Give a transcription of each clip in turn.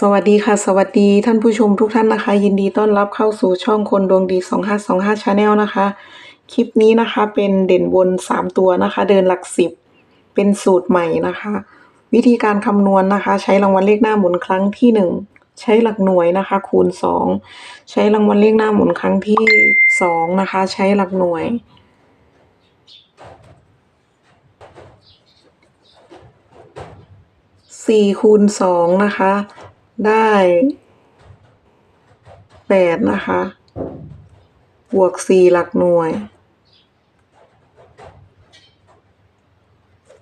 สวัสดีค่ะ สวัสดีท่านผู้ชมทุกท่านนะคะ ยินดีต้อนรับเข้าสู่ช่องคนดวงดี 2525 Channel นะคะ คลิปนี้นะคะเป็นเด่นบน 3 ตัวนะคะ เดินหลักสิบเป็นสูตรใหม่นะคะ วิธีการคำนวณนะคะ ใช้รางวัลเลขหน้าหมุนครั้งที่ 1 ใช้หลักหน่วยนะคะ คูณ 2 ใช้รางวัลเลขหน้าหมุนครั้งที่ 2 นะคะ ใช้หลักหน่วยสี่คูณสองนะคะ ได้แปดนะคะ บวกสี่หลักหน่วย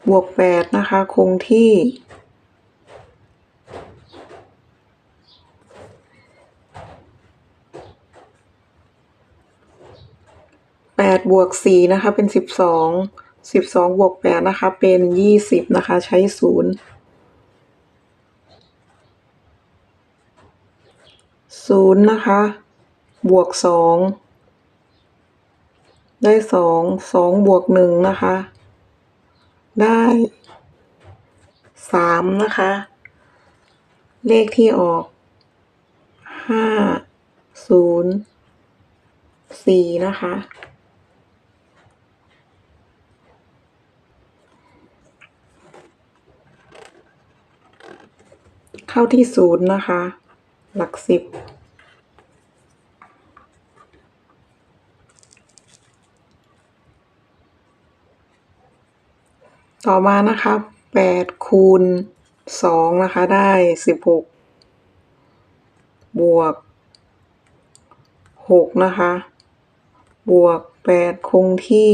บวกแปดนะคะ คงที่ แปดบวกสี่นะคะ เป็นสิบสอง สิบสองบวกแปดนะคะ เป็นยี่สิบนะคะ ใช้ศูนย์ ศูนย์นะคะ บวกสองได้สองสองบวกหนึ่งนะคะ ได้สามนะคะ เลขที่ออกห้าศูนย์สี่นะคะ เข้าที่ศูนย์นะคะ หลักสิบ ต่อมานะคะแปดคูณสองนะคะได้สิบหกบวกหกนะคะ บวกแปดคงที่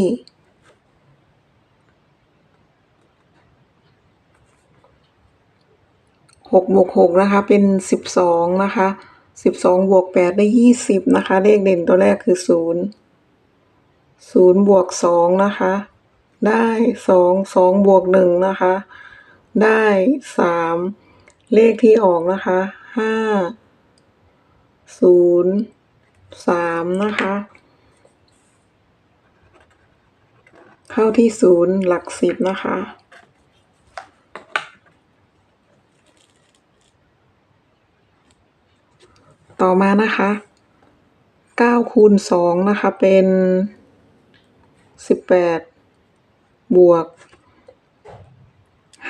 หกบวกหกนะคะเป็นสิบสองนะคะสิบสองบวกแปดได้ยี่สิบนะคะ เลขเด่นตัวแรกคือศูนย์ศูนย์บวกสองนะคะ ได้สองสองบวกหนึ่งนะคะ ได้สามเลขที่ออกนะคะห้าศูนย์สามนะคะ เข้าที่ศูนย์หลักสิบนะคะ ต่อมานะคะเก้าคูณสองนะคะเป็นสิบแปดบวก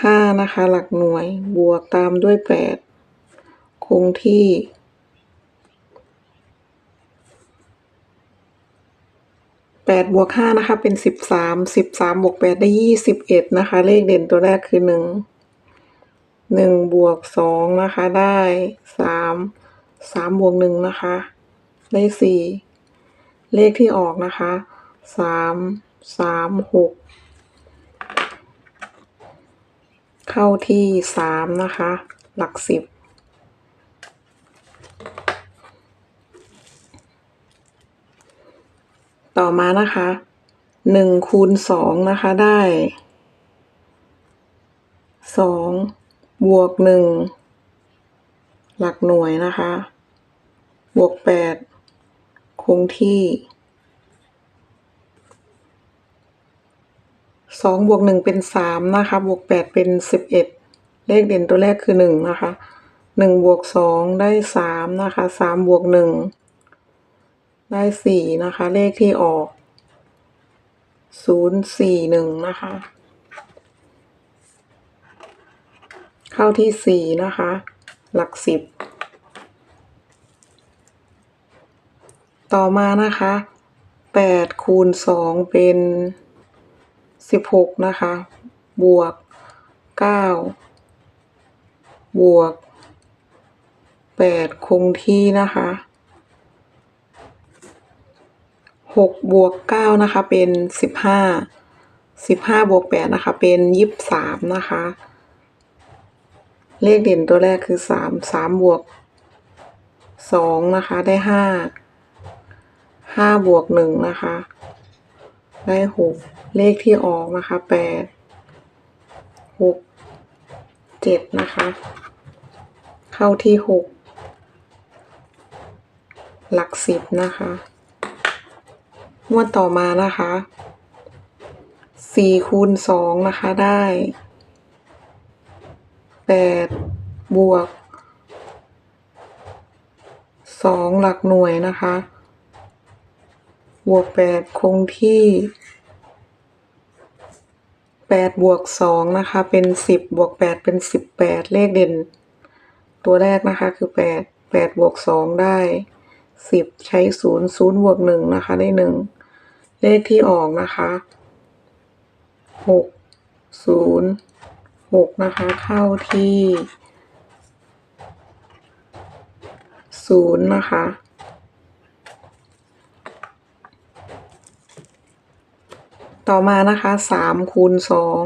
ห้านะคะ หลักหน่วยบวกตามด้วยแปดคงที่แปดบวกห้านะคะ เป็นสิบสามสิบสามบวกแปดได้ยี่สิบเอ็ดนะคะ เลขเด่นตัวแรกคือหนึ่งหนึ่งบวกสองนะคะ ได้สาม สามบวกหนึ่งนะคะ ได้สี่เลขที่ออกนะคะสามสามหกเข้าที่สามนะคะ หลักสิบต่อมานะคะหนึ่งคูณสองนะคะได้สองบวกหนึ่ง หลักหน่วยนะคะ บวกแปดคงที่สองบวกหนึ่งเป็นสามนะคะ บวกแปดเป็นสิบเอ็ดเลขเด่นตัวแรกคือหนึ่งนะคะหนึ่งบวกสองได้สามนะคะสามบวกหนึ่งได้สี่นะคะ เลขที่ออกศูนย์สี่หนึ่งนะคะ เข้าที่สี่นะคะ หลักสิบ ต่อมานะคะแปดคูณสองเป็นสิบหกนะคะ บวกเก้าบวกแปดคงที่นะคะหกบวกเก้านะคะเป็นสิบห้าสิบห้าบวกแปดนะคะเป็นยี่สิบสามนะคะ เลขเด่นตัวแรกคือสามสามบวกสองนะคะ ได้ห้าห้าบวกหนึ่งนะคะ ได้หกเลขที่ออกนะคะแปดหกเจ็ดนะคะ เข้าที่หกหลักสิบนะคะงวดต่อมานะคะสี่คูณสองนะคะได้ แปดบวกสองหลักหน่วยนะคะ บวกแปดคงที่แปดบวกสองนะคะ เป็นสิบบวกแปดเป็นสิบแปดเลขเด่น ตัวแรกนะคะคือแปดแปดบวกสองได้สิบใช้ศูนย์ศูนย์บวกหนึ่งนะคะ ได้หนึ่งเลขที่ออกนะคะหกศูนย์ หกนะคะ เข้าที่ศูนย์นะคะ ต่อมานะคะสามคูณสอง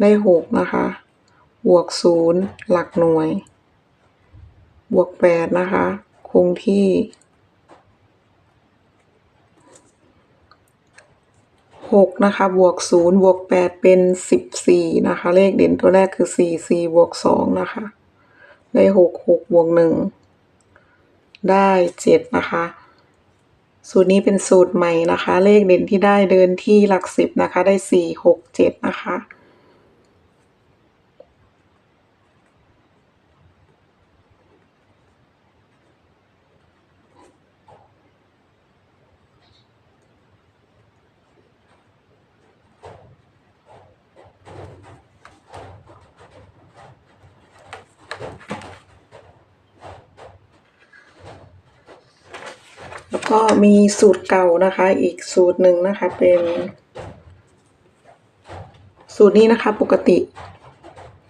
ได้หกนะคะ บวกศูนย์หลักหน่วย บวกแปดนะคะ คงที่ หกนะคะ บวกศูนย์บวกแปดเป็นสิบสี่นะคะ เลขเด่นตัวแรกคือสี่สี่บวกสองนะคะ ได้หกหกบวกหนึ่งได้เจ็ดนะคะ สูตรนี้เป็นสูตรใหม่นะคะ เลขเด่นที่ได้เดินที่หลักสิบนะคะ ได้สี่หกเจ็ดนะคะ แล้วก็มีสูตรเก่านะคะ อีกสูตรหนึ่งนะคะเป็น สูตรนี้นะคะปกติ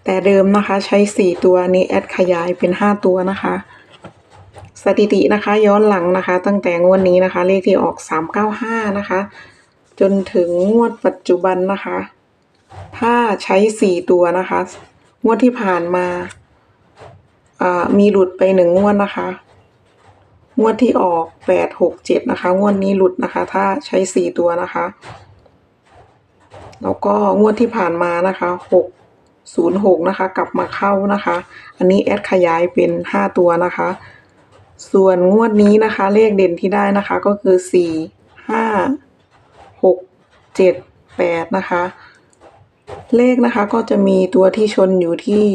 แต่เดิมนะคะใช้สี่ตัวนี้แอดขยายเป็นห้าตัวนะคะ สถิตินะคะย้อนหลังนะคะ ตั้งแต่งวดนี้นะคะ เลขที่ออกสามเก้าห้านะคะ จนถึงงวดปัจจุบันนะคะ ถ้าใช้สี่ตัวนะคะ งวดที่ผ่านมาอ่า มีหลุดไปหนึ่งงวดนะคะ งวดที่ออกแปดหกเจ็ดนะคะ งวดนี้หลุดนะคะ ถ้าใช้สี่ตัวนะคะ แล้วก็งวดที่ผ่านมานะคะหกศูนย์หกนะคะ กลับมาเข้านะคะ อันนี้แอดขยายเป็นห้าตัวนะคะ ส่วนงวดนี้นะคะ เลขเด่นที่ได้นะคะก็คือสี่ห้าหกเจ็ดแปดนะคะ เลขนะคะก็จะมีตัวที่ชนอยู่ที่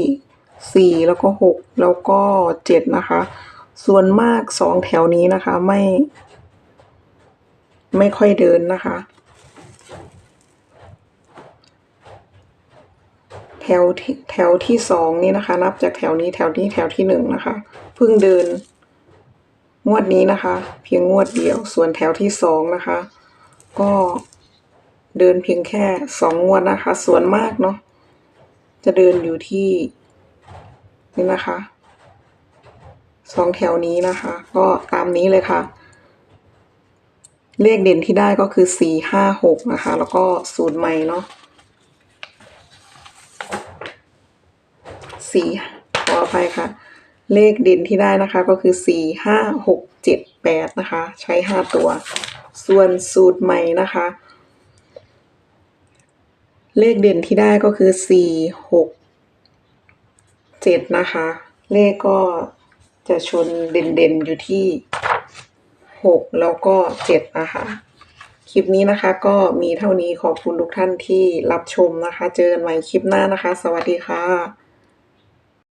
สี่แล้วก็หกแล้วก็เจ็ดนะคะ ส่วนมากสองแถวนี้นะคะไม่ ไม่ค่อยเดินนะคะ แถวที่แถวที่สองนี่นะคะ นับจากแถวนี้แถวนี้แถวที่หนึ่งนะคะเพิ่งเดิน งวดนี้นะคะ เพียงงวดเดียว ส่วนแถวที่สองนะคะ ก็เดินเพียงแค่สองงวดนะคะ ส่วนมากเนาะจะเดินอยู่ที่ นี่นะคะสองแถวนี้นะคะ ก็ตามนี้เลยค่ะ เลขเด่นที่ได้ก็คือสี่ห้าหกนะคะ แล้วก็สูตรใหม่เนาะสี่ขออภัยค่ะ เลขเด่นที่ได้นะคะก็คือสี่ห้าหกเจ็ดแปดนะคะ ใช้ห้าตัว ส่วนสูตรใหม่นะคะ เลขเด่นที่ได้ก็คือสี่หก เจ็ดนะคะ เลขก็จะชนเด่นๆอยู่ที่หกแล้วก็เจ็ดนะคะคลิปนี้นะคะก็มีเท่านี้ขอบคุณทุกท่านที่รับชมนะคะ เจอกันใหม่คลิปหน้านะคะ สวัสดีค่ะ